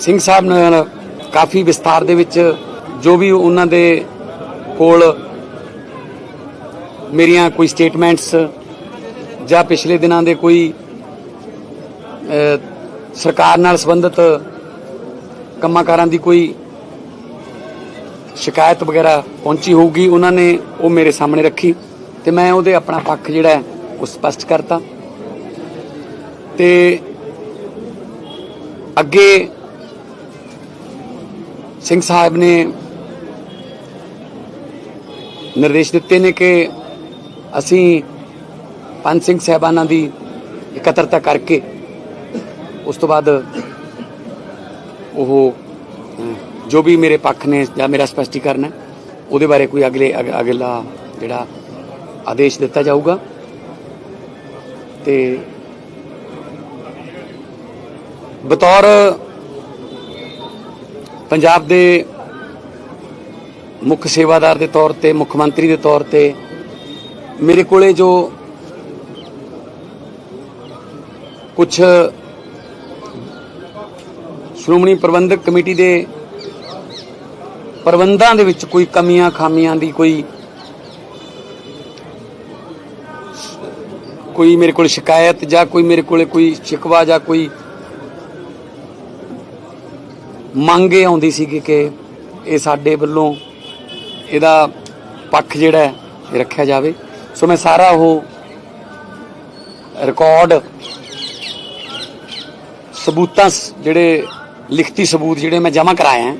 ਸਿੰਘ ਸਾਹਿਬ ਨਾਲ ਕਾਫੀ ਵਿਸਤਾਰ ਦੇ ਵਿੱਚ ਜੋ ਵੀ ਉਹਨਾਂ ਦੇ ਕੋਲ ਮੇਰੀਆਂ ਕੋਈ ਸਟੇਟਮੈਂਟਸ ਜਾਂ ਪਿਛਲੇ ਦਿਨਾਂ ਦੇ ਕੋਈ ਸਰਕਾਰ ਨਾਲ ਸੰਬੰਧਿਤ ਕੰਮਾਂ ਕਾਰਾਂ ਦੀ ਕੋਈ ਸ਼ਿਕਾਇਤ ਵਗੈਰਾ ਪਹੁੰਚੀ ਹੋਊਗੀ, ਉਹਨਾਂ ਨੇ ਉਹ ਮੇਰੇ ਸਾਹਮਣੇ ਰੱਖੀ ਤੇ ਮੈਂ ਉਹਦੇ ਆਪਣਾ ਪੱਖ ਜਿਹੜਾ ਉਹ ਸਪਸ਼ਟ ਕਰਤਾ। ਤੇ ਅੱਗੇ ਸਿੰਘ ਸਾਹਿਬ ਨੇ ਨਿਰਦੇਸ਼ ਦਿੱਤੇ ਨੇ ਕਿ ਅਸੀਂ ਪੰਜ ਸਿੰਘ ਸਾਹਿਬਾਨਾਂ ਦੀ ਇਕੱਤਰਤਾ ਕਰਕੇ ਉਸ ਤੋਂ ਬਾਅਦ ਉਹ ਜੋ ਵੀ ਮੇਰੇ ਪੱਖ ਨੇ ਜਾਂ ਮੇਰਾ ਸਪਸ਼ਟੀਕਰਨ ਹੈ, ਉਹਦੇ ਬਾਰੇ ਕੋਈ ਅਗਲੇ, ਅਗ- ਅਗਲਾ ਜਿਹੜਾ ਆਦੇਸ਼ ਦਿੱਤਾ ਜਾਊਗਾ। ਤੇ ਬਤੌਰ ਪੰਜਾਬ ਦੇ ਮੁੱਖ ਸੇਵਾਦਾਰ ਦੇ ਤੌਰ ਤੇ, ਮੁੱਖ ਮੰਤਰੀ ਦੇ ਤੌਰ ਤੇ, ਮੇਰੇ ਕੋਲੇ ਜੋ ਕੁਝ ਸ਼੍ਰੋਮਣੀ ਪ੍ਰਬੰਧਕ ਕਮੇਟੀ ਦੇ ਪ੍ਰਬੰਧਾਂ ਦੇ ਵਿੱਚ ਕੋਈ ਕਮੀਆਂ, ਖਾਮੀਆਂ ਦੀ ਕੋਈ ਕੋਈ ਮੇਰੇ ਕੋਲ ਸ਼ਿਕਾਇਤ ਜਾਂ ਕੋਈ ਮੇਰੇ ਕੋਲੇ ਕੋਈ ਸ਼ਿਕਵਾ ਜਾਂ ਕੋਈ ਮੰਗ ਇਹ ਆਉਂਦੀ ਸੀ ਕਿ ਇਹ ਸਾਡੇ ਵੱਲੋਂ ਇਹਦਾ ਪੱਖ ਜਿਹੜਾ ਇਹ ਰੱਖਿਆ ਜਾਵੇ। ਸੋ ਮੈਂ ਸਾਰਾ ਉਹ ਰਿਕਾਰਡ ਸਬੂਤਾਂ ਸ- ਜਿਹੜੇ ਲਿਖਤੀ ਸਬੂਤ ਜਿਹੜੇ ਮੈਂ ਜਮ੍ਹਾਂ ਕਰਾਏ ਆ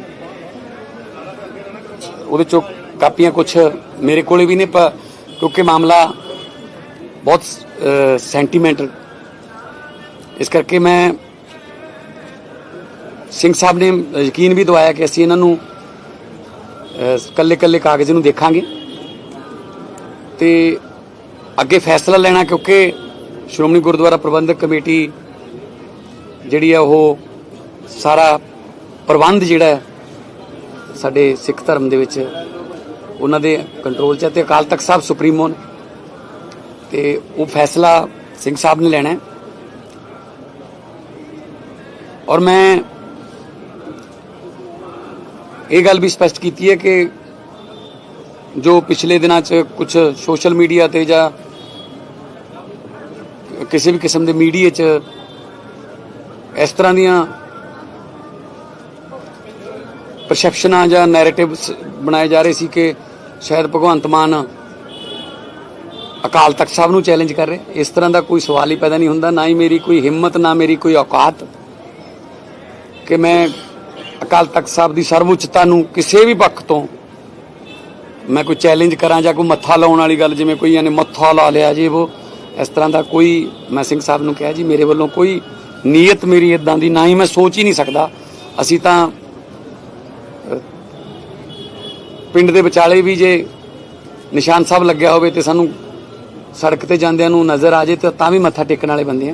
ਉਹਦੇ ਚੋਂ ਕਾਪੀਆਂ ਕੁਝ ਮੇਰੇ ਕੋਲੇ ਵੀ ਨੇ, ਪ- ਕਿਉਂਕਿ ਮਾਮਲਾ ਬਹੁਤ ਸੈਂਟੀਮੈਂਟਲ ਇਸ ਕਰਕੇ ਮੈਂ ਸਿੰਘ ਸਾਹਿਬ ਨੇ ਯਕੀਨ ਵੀ ਦਵਾਇਆ ਕਿ ਅਸੀਂ ਇਹਨਾਂ ਨੂੰ ਕੱਲੇ ਕੱਲੇ ਕਾਗਜ਼ ਨੂੰ ਦੇਖਾਂਗੇ। ਤੇ ਅੱਗੇ ਫੈਸਲਾ ਲੈਣਾ, ਕਿਉਂਕਿ ਸ਼੍ਰੋਮਣੀ ਗੁਰਦੁਆਰਾ ਪ੍ਰਬੰਧਕ ਕਮੇਟੀ ਜਿਹੜੀ ਆ, ਉਹ ਸਾਰਾ ਪ੍ਰਬੰਧ ਜਿਹੜਾ ਸਾਡੇ ਸਿੱਖ ਧਰਮ ਦੇ ਵਿੱਚ ਉਹਨਾਂ ਦੇ ਕੰਟਰੋਲ 'ਚ ਹੈ ਤੇ ਅਕਾਲ ਤਖਤ ਸਾਹਿਬ ਸੁਪਰੀਮੋ ਨੇ। ਤੇ ਉਹ ਫੈਸਲਾ ਸਿੰਘ ਸਾਹਿਬ ਨੇ ਲੈਣਾ ਹੈ। ਔਰ ਮੈਂ ਇਹ ਗੱਲ ਵੀ ਸਪਸ਼ਟ ਕੀਤੀ ਹੈ ਕਿ ਜੋ ਪਿਛਲੇ ਦਿਨਾਂ 'ਚ ਕੁਝ ਸੋਸ਼ਲ ਮੀਡੀਆ ਤੇ ਜਾਂ ਕਿਸੇ ਵੀ ਕਿਸਮ ਦੇ ਮੀਡੀਆ 'ਚ ਇਸ ਤਰ੍ਹਾਂ ਦੀਆਂ ਪਰਸੈਪਸ਼ਨਾਂ ਜਾਂ ਨੈਰੇਟਿਵਸ ਬਣਾਏ ਜਾ ਰਹੇ ਸੀ ਕਿ ਸ਼ਾਇਦ ਭਗਵੰਤ ਮਾਨ ਅਕਾਲ ਤਖਤ ਸਾਹਿਬ ਨੂੰ ਚੈਲੰਜ ਕਰ ਰਹੇ। ਇਸ ਤਰ੍ਹਾਂ ਦਾ ਕੋਈ ਸਵਾਲ ਹੀ ਪੈਦਾ ਨਹੀਂ ਹੁੰਦਾ। ਨਾ ਹੀ ਮੇਰੀ ਕੋਈ ਹਿੰਮਤ, ਨਾ ਮੇਰੀ ਕੋਈ ਔਕਾਤ ਕਿ ਮੈਂ ਅਕਾਲ ਤਖਤ ਸਾਹਿਬ ਦੀ ਸਰਵਉੱਚਤਾ ਨੂੰ ਕਿਸੇ ਵੀ ਪੱਖ ਤੋਂ ਮੈਂ ਕੋਈ ਚੈਲੰਜ ਕਰਾਂ ਜਾਂ ਕੋਈ ਮੱਥਾ ਲਾਉਣ ਵਾਲੀ ਗੱਲ, ਜਿਵੇਂ ਕੋਈ ਯਾਨੀ ਮੱਥਾ ਲਾ ਲਿਆ ਜੀ, ਉਹ ਇਸ ਤਰ੍ਹਾਂ ਦਾ ਕੋਈ, ਮੈਂ ਸਿੰਘ ਸਾਹਿਬ ਨੂੰ ਕਿਹਾ ਜੀ, ਮੇਰੇ ਵੱਲੋਂ ਕੋਈ ਨੀਅਤ ਮੇਰੀ ਇਦਾਂ ਦੀ ਨਾ ਹੀ ਮੈਂ ਸੋਚ ਹੀ ਨਹੀਂ ਸਕਦਾ। ਅਸੀਂ ਤਾਂ ਪਿੰਡ ਦੇ ਵਿਚਾਲੇ ਵੀ ਜੇ ਨਿਸ਼ਾਨ ਸਾਹਿਬ ਲੱਗਿਆ ਹੋਵੇ ਤੇ ਸਾਨੂੰ ਸੜਕ ਤੇ ਜਾਂਦਿਆਂ ਨੂੰ ਨਜ਼ਰ ਆ ਜੇ ਤਾਂ ਤਾਂ ਵੀ ਮੱਥਾ ਟੇਕਣ ਵਾਲੇ ਬੰਦੇ ਆ।